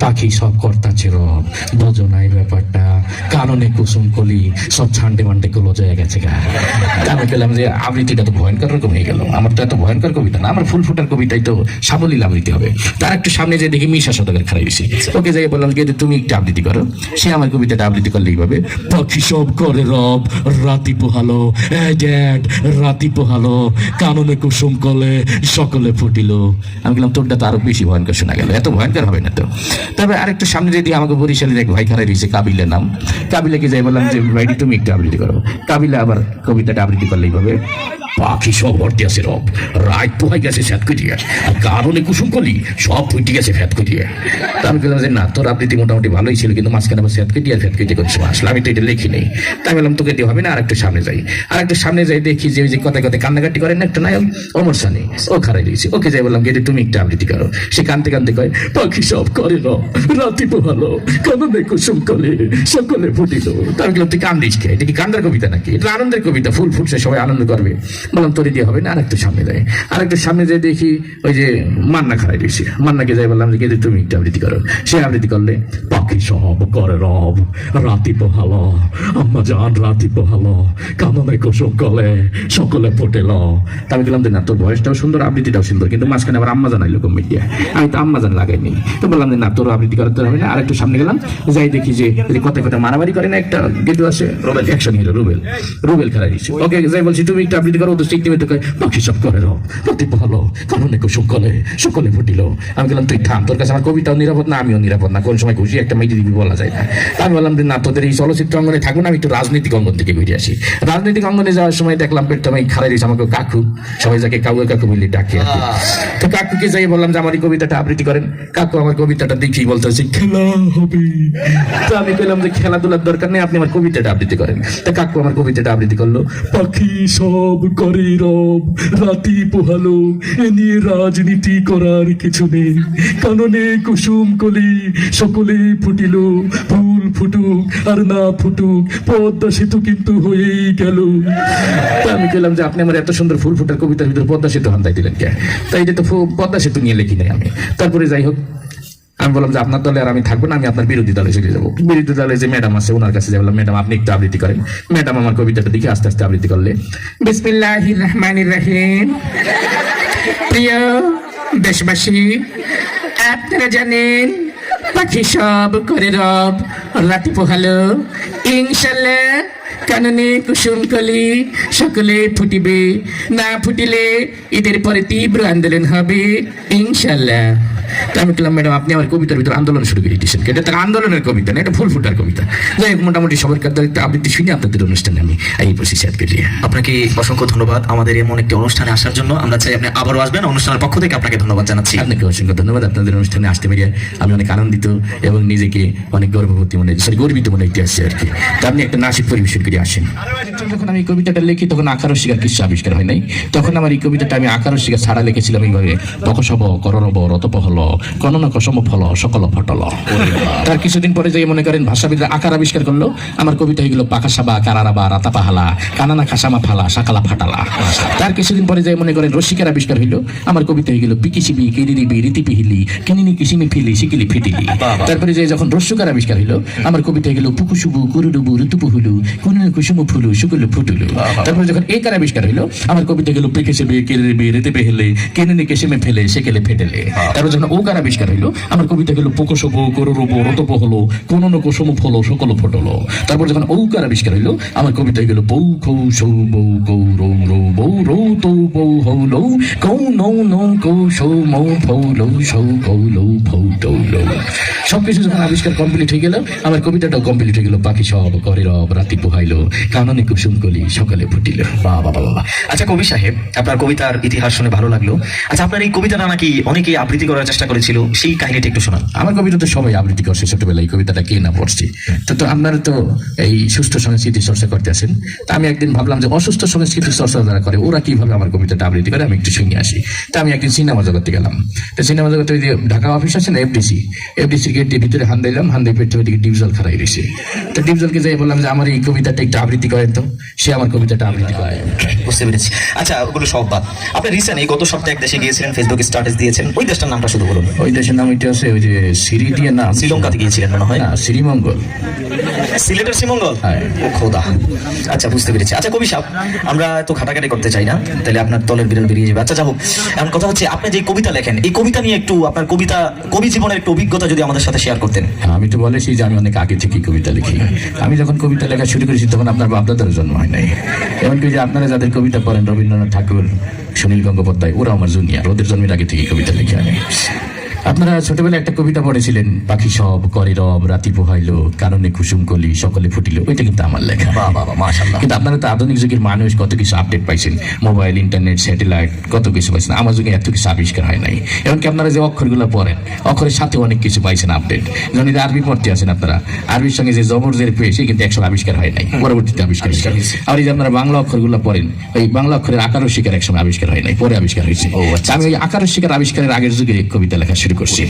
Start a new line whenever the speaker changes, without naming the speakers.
পাখি সব কর্তাছে রব। বোঝনাই ব্যাপারটা। কারণে কুসুম কলি, সব ছান্ডে মান্ডে গুলো হয়ে গেছে গা। আমি পেলাম যে আবৃত্তিটা তো ভয়ঙ্কর রকম হয়ে গেল। আমার তো এত ভয়ঙ্কর কবিতা না, আমার ফুল ফুটার কবিতাই তো সাবলীল আবৃত্তি হবে। তার একটু সামনে যে দেখি মিশা শতকের খারাই দিছি ওকে যাই বললাম যে তুমি একটু আবৃত্তি করো। সে আমার কবিতাটা আবৃত্তি করলে এইভাবে পাখি সব করে রব, রাতি পোহালো ড্যাড, রাতি পোহালো, কাননে কুসুম কলে সকলে ফুটিল। আমি বললাম, তোরটা তো আরও বেশি ভয়ঙ্কর শোনা গেল। এত ভয়ঙ্কর হবে না তো? তবে আরেকটু সামনে যদি আমাকে বরিশালের এক ভাই, খারাই রয়েছে, কাবিলের নাম। কাবিলাকে যাই বললাম যে ভাইটি তুমি একটু আবৃত্তি করো। কাবিলা আবার কবিতাটা আবৃত্তি করলেই এইভাবে পাখি সব ভর্তি আছে, রব। রাত পোহাই গেছে ফ্যাত করিয়া আর কারণে কুসুম কলি, সব ফুটি গেছে ফ্যাত করিয়া তা আমি বললাম যে, না, তোর আবৃত্তি মোটামুটি ভালোই ছিল, কিন্তু মাঝখানে আবার ফ্যাত কেটে ফ্যাত কেটে করছ আসলে আমি তো এটা লিখি নেই। তাই বললাম, তোকে দিয়ে হবে না আর একটু সামনে যাই। আর একটু সামনে যাই, দেখি যে ওই যে কথায় কথায় কান্নাকাটি করেন না একটা নায়ক, অমর সানি। ও খারাই দিয়েছি ওকে যাই বললাম গেটে তুমি একটু আবৃত্তি করো। সে কানতে কানতে কয়, পাখি সব করে র রাতি পোহালো, কাননে কুসুম কলে, সকলে ফুটিল। তা আমি বললাম, তুই কান্দিস কে? এটা কি কান্দার কবিতা নাকি? এটা আনন্দের কবিতা, ফুল ফুটছে, সবাই আনন্দ করবে। বললাম তোরে দিয়ে হবে না আর সামনে যাই। আর সামনে যাই দেখি ওই যে মান্না খারাই দিয়েছে মান্নাকে যাই বললাম যে গেটে তুমি একটু আবৃত্তি করো। সে আবৃত্তি করলে পাখি সব করে রব, রাতি পোহালো, আম্মা জান রাতি পোহালো, কাননে কুসুম কলে, সকলে ফুটেল। আমি বললাম যে, না, তোর ভয়েসটাও সুন্দর, আবৃত্তিটাও সুন্দর, কিন্তু মাঝখানে আবার আম্মা জানাইলো কমিটিয়া আমি তো আম্মা জান লাগাইনি। তো বললাম যে, না তোর আবৃত্তি করতে হবে না। আর একটু সামনে গেলাম, যাই দেখি যে কথা কথা মারামারি করে না একটা গেটু আছে রুবেল অ্যাকশন হিরো রুবেল। রুবেল খেলা দিচ্ছে ওকে, যাই বলছি, তুমি একটু আবৃত্তি করো শিখতে মেতে কয়, বাকি সব করে রো প্রতি ভালো কারণে কুসুম কলে সকলে ফুটিল। আমি বললাম, তুই থাম, তোর কাছে আমার কবিতাও নিরাপদ না, আমিও নিরাপদ না, কোন সময় খুশি একটা মেয়েটি দিবি বলা যায় না। আমি বললাম যে না, তোদের এই চলচ্চিত্র অঙ্গনে থাকুন আমি একটু রাজনৈতিক অঙ্গন থেকে ঘুরে আসি। রাজনৈতিক অঙ্গনে যাওয়ার সময় দেখলাম, পেটটা আমি খারাই দিয়েছে আমাকে কাকু, সবাই যাকে কাউ কাকু বললে ডাকে তো কাকুকে যাই বললাম যে, আমার এই কবিতাটা আবৃত্তি করেন। কাকু আমার কবিতাটা দেখেই বলতে হচ্ছে খেলা হবে। তো আমি বললাম যে, খেলাধুলার দরকার নেই, আপনি আমার কবিতাটা আবৃত্তি করেন। তা কাকু আমার কবিতাটা আবৃত্তি করল, পাখি সব করে রব রাতি পোহালো, এ নিয়ে রাজনীতি করার কিছু নেই। কাননে কুসুম কলি সকলে ফুটিল ফুল ফুটুক আর না ফুটুক, পদ্মা সেতু কিন্তু হয়েই গেল। আমি বললাম যে আপনি আমার এত সুন্দর ফুল ফুটার কবিতার ভিতরে পদ্মা সেতু হান্দাই দিলেন কে? তাই এটা তো পদ্মা সেতু নিয়ে লিখি নাই আমি। তারপরে যাই হোক আমি বললাম যে আপনার দলে আর আমি থাকব না, আমি আপনার বিরোধী দলে চলে যাব। বিরোধী দলে যে ম্যাডাম আছে ওনার কাছে যাব। ম্যাডাম আপনি একটু আবৃত্তি করেন। ম্যাডাম আমার কবিতাটা দেখে আস্তে আস্তে আবৃত্তি করলে। রহিম। প্রিয় দেশবাসী, আপনারা জানেন, পাখি সব করে রব, রাতি পোহালো। ইনশাল্লাহ কাননে কুসুম কলি সকলে ফুটিবে। না ফুটিলে ঈদের পরে তীব্র আন্দোলন হবে। ইনশাল্লাহ। তা আমি বললাম ম্যাডাম আপনি আমার কবিতার ভিতরে আন্দোলন শুরু করে দিয়েছেন। এটা তার আন্দোলনের কবিতা না এটা ফুল ফুটার কবিতা। যাই হোক মোটামুটি সবার কাছে একটা আবৃত্তি শুনে আপনাদের অনুষ্ঠানে আমি এই পঁচিশ সাত পেরিয়ে
আপনাকে অসংখ্য ধন্যবাদ আমাদের এমন একটি অনুষ্ঠানে আসার জন্য। আমরা চাই আপনি আবারও আসবেন। অনুষ্ঠানের পক্ষ থেকে আপনাকে ধন্যবাদ জানাচ্ছি।
আপনাকে অসংখ্য ধন্যবাদ। আপনাদের অনুষ্ঠানে আসতে পেরে আমি অনেক আনন্দিত এবং নিজেকে অনেক গর্ববতী মনে সরি গর্বিত মনে হইতে আসছে আর কি। তা আপনি একটা নাসিক পরিবেশন করে আসেন। যখন আমি কবিতাটা লিখি তখন আকার শিকার কিছু আবিষ্কার হয় নাই। তখন আমার এই কবিতাটা আমি আকার শিকার ছাড়া লিখেছিলাম এইভাবে তকসব করণব রতপ হল কনন কসম ফল সকল ফটল। তার কিছুদিন পরে যে মনে করেন ভাষাবিদরা আকার আবিষ্কার করল আমার কবিতা হয়ে গেল পাকাসাবা কারারাবা রাতা পাহালা কানানা খাসামা ফালা সাকালা ফাটালা। তার কিছুদিন পরে যে মনে করেন রসিকার আবিষ্কার হইল আমার কবিতা হয়ে গেল পিকিসিবি কিরিরিবি রীতি পিহিলি কিনিনি কিসিমি ফিলি সিকিলি ফিটিলি। তারপরে যে যখন রস্যকার আবিষ্কার হইল আমার কবিতা হয়ে গেল পুকুসুবু কুরুডুবু ঋতুপু হুলু কুনুনি কুসুমু ফুলু শুকুলু ফুটুলু। তারপরে যখন এই কার আবিষ্কার হইল আমার কবিতা গেল পিকিসিবি কিরিরিবি রীতি পিহিলি কিনিনি কিসিমি ফেলে সেকেলে ফেটেলে। তারপর যখন ও কার আবিষ্কার হইল। আমার কবিতা গেল পুকুসুবু কুরুরুবু রতপ হলো, কোননো কুসুম ফলো, সকল ফটলো তারপর যখন ঔকার আবিষ্কার হইল, আমার কবিতা গেল বৌ খৌ সৌ বৌ কৌ রৌ রৌ বৌ রৌ তৌ বৌ হৌ লৌ, কৌ নৌ নৌ কৌ সৌ, মৌ ফৌ লৌ, সৌ কৌ লৌ, ফৌ টৌ লৌ। সবকিছু যখন আবিষ্কার কমপ্লিট হয়ে গেল, আমার কবিতাটাও কমপ্লিট হয়ে গেল, বাকি সব করে রব রাতি পোহাইলো, কাননে কুসুম কলি সকালে ফুটিল।
বাহ বাবা বাবা আচ্ছা কবি সাহেব, আপনার কবিতার ইতিহাস শুনে ভালো লাগল। আচ্ছা আপনার এই কবিতাটা নাকি অনেকেই আবৃত্তি করার চেষ্টা করেছিল, সেই কাহিনীটা একটু শোনান।
আমার কবিতা তো সবাই আবৃত্তি করছে ছোটবেলায়, এই কবিতাটা কে না পড়ছি? তো তো আপনারা তো এই সুস্থ সংস্কৃতি চর্চা করতে আসেন তা আমি একদিন ভাবলাম যে অসুস্থ সংস্কৃতি চর্চা যারা করে, ওরা কীভাবে আমার কবিতাটা আবৃত্তি করে, আমি একটু শুনে আসি। তা আমি একদিন সিনেমা জগতে গেলাম। তো সিনেমা জগতে যে ঢাকা অফিস আছে না এফডিসি এফডিসির সিগারেটের ভিতরে হান দিলাম, হান দিয়ে পেটে ওইদিকে ডিপজল খারাই রয়েছে তো ডিপজলকে যাই বললাম যে, আমার এই কবিতাটা একটু আবৃত্তি করেন তো। সে আমার কবিতাটা আবৃত্তি করে।
বুঝতে পেরেছি। আচ্ছা ওগুলো সব বাদ। আপনি রিসেন্ট এই গত সপ্তাহে এক দেশে গিয়েছিলেন ফেসবুক স্ট্যাটাস দিয়েছেন। ওই দেশটার নামটা শুধু বলুন
ওই দেশের নাম এটা আছে ওই যে সিরি দিয়ে নাম
শ্রীলঙ্কাতে গিয়েছিলেন মনে হয়?
না শ্রীমঙ্গল।
সিলেটের শ্রীমঙ্গল?
হ্যাঁ।
ও খোদা। আচ্ছা বুঝতে পেরেছি। আচ্ছা কবি সাহেব আমরা তো খাটাখাটি করতে চাই না তাহলে আপনার তলের বিড়াল বেরিয়ে যাবে। আচ্ছা যাব। এখন কথা হচ্ছে আপনি যে কবিতা লেখেন এই কবিতা নিয়ে একটু আপনার কবিতা কবি জীবনের একটু অভিজ্ঞতা যদি আমাদের সাথে শেয়ার করতেন।
হ্যাঁ, আমি তো বলেছি যে আমি অনেক আগে থেকে কবিতা লিখি। আমি যখন কবিতা লেখা শুরু করেছি তখন আপনার বাপদাদার জন্ম হয় নাই। এমনকি যে আপনারা যাদের কবিতা পড়েন রবীন্দ্রনাথ ঠাকুর সুনীল গঙ্গোপাধ্যায় ওরা আমার জুনিয়ার। ওদের জন্মের আগে থেকে কবিতা লিখে আমি। আপনারা ছোটবেলায় একটা কবিতা পড়েছিলেন পাখি সব করে রব রাতি পোহাইলো কারণে কুসুম কলি সকলে ফুটিল। ওইটা কিন্তু আমার লেখা। কিন্তু আপনারা তো আধুনিক যুগের মানুষ কত কিছু আপডেট পাইছেন। মোবাইল ইন্টারনেট স্যাটেলাইট কত কিছু পাইছেন। আমার যুগে এত কিছু আবিষ্কার হয় নাই। এমনকি আপনারা যে অক্ষরগুলো পড়েন অক্ষরের সাথে অনেক কিছু পাইছেন আপডেট যেমন আরবি পড়তে আছেন আপনারা আরবির সঙ্গে যে জবর জের পেয়েছে কিন্তু একশো আবিষ্কার হয় নাই পরবর্তীতে আবিষ্কার আর এই যে আপনারা বাংলা অক্ষরগুলো পড়েন ওই বাংলা অক্ষরের আকার ও শিকার একসময় আবিষ্কার হয় নাই পরে আবিষ্কার হয়েছে।
ও, আচ্ছা,
আমি ওই আকার শিকার আবিষ্কারের আগের যুগে কবিতা লেখা শুরু করছি